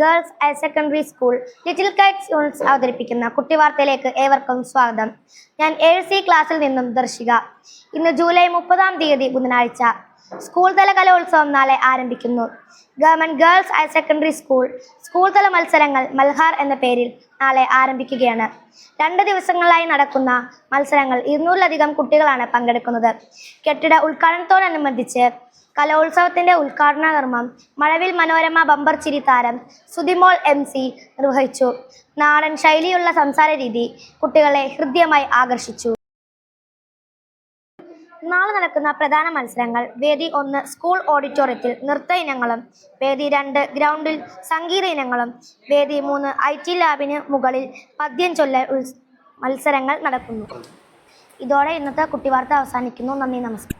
Girls higher secondary school little kites units അവതരിപ്പിക്കുന്ന കുട്ടിവാർത്തയിലേക്ക് ഏവർക്കും സ്വാഗതം. ഞാൻ ഏഴ് സി ക്ലാസ്സിൽ നിന്നും ദർശിക. ഇന്ന് ജൂലൈ മുപ്പതാം തീയതി ബുധനാഴ്ച സ്കൂൾ തല കലോത്സവം നാളെ ആരംഭിക്കുന്നു. Government girls higher secondary school school തല മത്സരങ്ങൾ മൽഹാർ എന്ന പേരിൽ നാളെ ആരംഭിക്കുകയാണ്. രണ്ട് ദിവസങ്ങളായി നടക്കുന്ന മത്സരങ്ങൾ ഇരുന്നൂറിലധികം കുട്ടികളാണ് പങ്കെടുക്കുന്നത്. കെട്ടിട ഉദ്ഘാടനത്തോടനുബന്ധിച്ച് കലോത്സവത്തിന്റെ ഉദ്ഘാടന കർമ്മം മഴവിൽ മനോരമ ബമ്പർ ചിരി താരം സുതിമോൾ എം സി നിർവഹിച്ചു. നാടൻ ശൈലിയുള്ള സംസാര രീതി കുട്ടികളെ ഹൃദ്യമായി ആകർഷിച്ചു. നാളെ നടക്കുന്ന പ്രധാന മത്സരങ്ങൾ വേദി ഒന്ന് സ്കൂൾ ഓഡിറ്റോറിയത്തിൽ നൃത്ത ഇനങ്ങളും വേദി രണ്ട് ഗ്രൗണ്ടിൽ സംഗീത ഇനങ്ങളും വേദി മൂന്ന് ഐ ടി ലാബിന് മുകളിൽ പദ്യം ചൊല്ലൽ മത്സരങ്ങൾ നടക്കുന്നു. ഇതോടെ ഇന്നത്തെ കുട്ടിവാർത്ത അവസാനിക്കുന്നു. നന്ദി നമസ്കാരം.